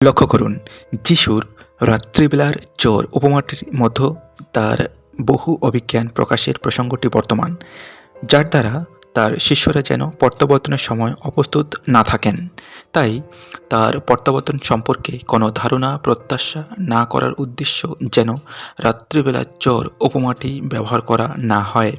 লক্ষ্য করুন, যিশুর রাত্রিবেলার চোর উপমাটির মধ্য তার বহু অভিজ্ঞান প্রকাশের প্রসঙ্গটি বর্তমান, যার দ্বারা তার শিষ্যরা যেন প্রত্যাবর্তনের সময় অপ্রস্তুত না থাকেন। তাই তার প্রত্যাবর্তন সম্পর্কে কোনো ধারণা, প্রত্যাশা না করার উদ্দেশ্য যেন রাত্রিবেলার চোর উপমাটি ব্যবহার করা না হয়।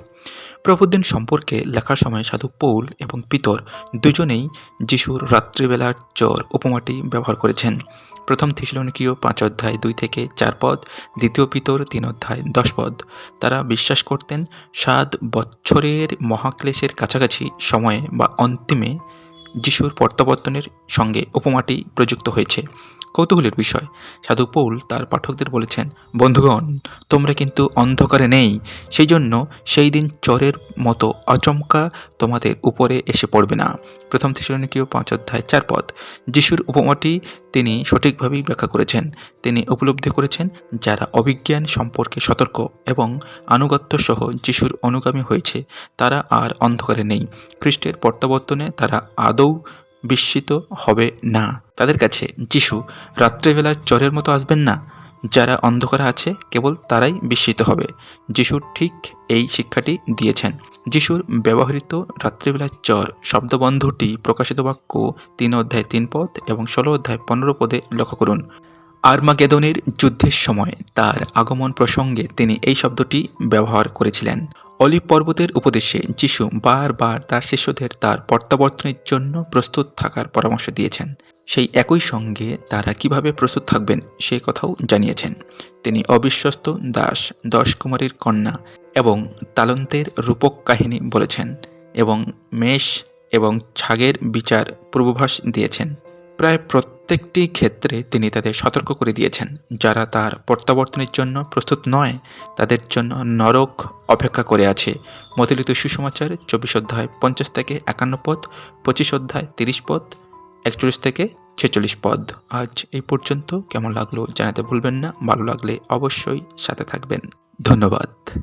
প্রভুদিন সম্পর্কে লেখার সময় সাধু পৌল এবং পিতর দুজনেই যিশুর রাত্রিবেলার চর উপমাটি ব্যবহার করেছেন। প্রথম থিসলনিকীয় পাঁচ অধ্যায় দুই থেকে চার পদ, দ্বিতীয় পিতর তিন অধ্যায় দশ পদ। তারা বিশ্বাস করতেন, সাত বছরের মহাক্লেশের কাছাকাছি সময়ে বা অন্তিমে যিশুর প্রত্যাবর্তনের সঙ্গে উপমাটি প্রযুক্ত হয়েছে। কৌতূহলের বিষয়। সাধু পৌল তার পাঠকদের বলেছেন, বন্ধুগণ, তোমরা কিন্তু অন্ধকারে নেই সেই জন্য সেই দিন চরের মতো আচমকা তোমাদের উপরে এসে পড়বে না। প্রথম থিসলনিকীয় পাঁচ অধ্যায় চার পদ। যিশুর উপমাটি তিনি সঠিকভাবেই ব্যাখ্যা করেছেন। তিনি উপলব্ধি করেছেন, যারা অভিজ্ঞান সম্পর্কে সতর্ক এবং আনুগত্য সহ যিশুর অনুগামী হয়েছে, তারা আর অন্ধকারে নেই। খ্রিস্টের প্রত্যাবর্তনে তারা আদৌ বিস্মিত হবে না। তাদের কাছে, যিশু, রাত্রেবেলার চরের মতো আসবেন না। যারা অন্ধকারে আছে, কেবল তারাই বিস্মিত হবে। যিশু ঠিক এই শিক্ষাটি দিয়েছেন। যিশুর ব্যবহৃত রাত্রিবেলার চর শব্দবন্ধটি প্রকাশিত বাক্য তিন অধ্যায় তিন পদ এবং ষোলো অধ্যায় পনেরো পদে লক্ষ্য করুন। আর্মাগেদনের যুদ্ধের সময় তার আগমন প্রসঙ্গে তিনি এই শব্দটি ব্যবহার করেছিলেন। অলিভ পর্বতের উপদেশে যিশু বারবার তার শিষ্যদের তার প্রত্যাবর্তনের জন্য প্রস্তুত থাকার পরামর্শ দিয়েছেন। সেই একই সঙ্গে তারা কীভাবে প্রস্তুত থাকবেন সে কথাও জানিয়েছেন। তিনি অবিশ্বস্ত দাস, দশ কুমারীর কন্যা এবং তালন্তের রূপক কাহিনী বলেছেন এবং মেষ এবং ছাগের বিচার পূর্বাভাস দিয়েছেন। প্রায় প্রত্যেকটি ক্ষেত্রে তিনি তাদের সতর্ক করে দিয়েছেন। যারা তার প্রত্যাবর্তনের জন্য প্রস্তুত নয়, তাদের জন্য নরক অপেক্ষা করে আছে। মতিলিত সুসমাচার, চব্বিশ অধ্যায় পঞ্চাশ থেকে একান্ন পদ, পঁচিশ অধ্যায় তিরিশ পদ, একচল্লিশ থেকে ছেচল্লিশ পদ। আজ এই পর্যন্ত। কেমন লাগল জানাতে ভুলবেন না। ভালো লাগলে অবশ্যই সাথে থাকবেন। ধন্যবাদ।